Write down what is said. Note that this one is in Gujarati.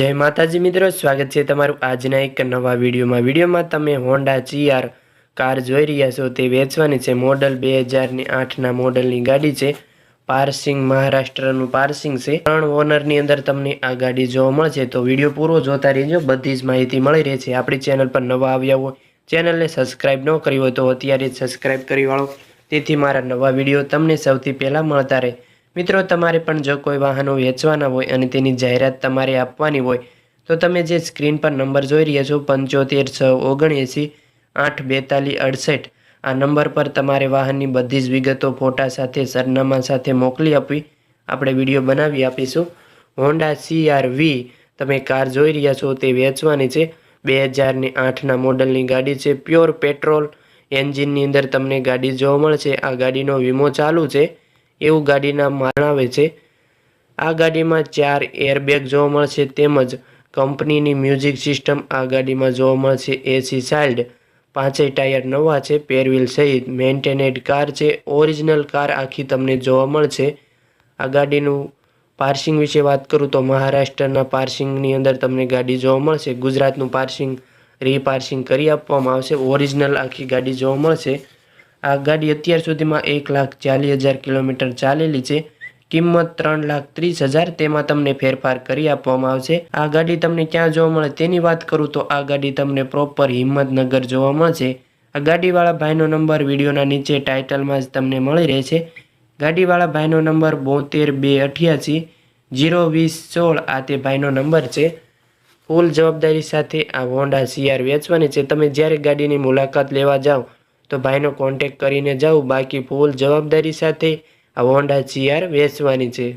જય માતાજી મિત્રો, સ્વાગત છે તમારું આજના એક નવા વિડીયોમાં. વિડીયોમાં તમે હોન્ડા જીઆર કાર જોઈ રહ્યા છો. તે વેચવાની છે મોડલ બે હજારની આઠના મોડલની ગાડી છે. પાર્સિંગ મહારાષ્ટ્રનું પાર્સિંગ છે. ત્રણ ઓનરની અંદર તમને આ ગાડી જોવા મળશે. તો વીડિયો પૂરો જોતા રહેજો. બધી જ માહિતી મળી રહે છે. આપણી ચેનલ પર નવા આવ્યા હોય, ચેનલને સબસ્ક્રાઇબ ન કરી હોય તો અત્યારે જ સબસ્ક્રાઇબ કરી વાળો. તેથી મારા નવા વીડિયો તમને સૌથી પહેલાં મળતા રહે. મિત્રો, તમારે પણ જો કોઈ વાહનો વેચવાના હોય અને તેની જાહેરાત તમારે આપવાની હોય, તો તમે જે સ્ક્રીન પર નંબર જોઈ રહ્યા છો, પંચોતેર છ ઓગણએંસી આઠ બેતાલીસ અડસઠ, આ નંબર પર તમારે વાહનની બધી જ વિગતો ફોટા સાથે, સરનામા સાથે મોકલી આપવી. આપણે વીડિયો બનાવી આપીશું. હોન્ડા સીઆરવી તમે કાર જોઈ રહ્યા છો, તે વેચવાની છે. બે હજારની આઠના મોડલની ગાડી છે, પ્યોર પેટ્રોલ એન્જિનની અંદર તમને ગાડી જોવા મળશે. આ ગાડીનો વીમો ચાલુ છે. એવું ગાડીના માણાવે છે. આ ગાડીમાં ચાર એરબેગ જોવા મળશે તેમજ કંપનીની મ્યુઝિક સિસ્ટમ આ ગાડીમાં જોવા મળશે. એસી સાઇલ્ડ, પાંચેય ટાયર નવા છે, પેરવીલ સહિત મેન્ટેનેડ કાર છે, ઓરિજિનલ કાર આખી તમને જોવા મળશે. આ ગાડીનું પાર્સિંગ વિશે વાત કરું તો મહારાષ્ટ્રના પાર્સિંગની અંદર તમને ગાડી જોવા મળશે. ગુજરાતનું પાર્સિંગ, રીપાર્સિંગ કરી આપવામાં આવશે. ઓરિજિનલ આખી ગાડી જોવા મળશે. આ ગાડી અત્યાર સુધીમાં એક લાખ ચાલીસ હજાર કિલોમીટર ચાલેલી છે. કિંમત ત્રણ લાખ ત્રીસ હજાર તેમાં તમને ફેરફાર કરી આપવામાં આવશે. આ ગાડી તમને ક્યાં જોવા મળે તેની વાત કરું તો આ ગાડી તમને પ્રોપર હિંમતનગર જોવા મળશે. આ ગાડીવાળા ભાઈનો નંબર વિડીયોના નીચે ટાઇટલમાં જ તમને મળી રહેશે. ગાડીવાળા ભાઈનો નંબર બોતેર બે અઠ્યાસી જીરો વીસ સોળ આ તે ભાઈનો નંબર છે. ફૂલ જવાબદારી સાથે આ હોન્ડા સીઆર વેચવાની છે. તમે જ્યારે ગાડીની મુલાકાત લેવા જાઓ તો ભાઈનો કોન્ટેક કરીને જાઉં. બાકી ફૂલ જવાબદારી સાથે આ હોન્ડા જીઆર વેચવાની છે.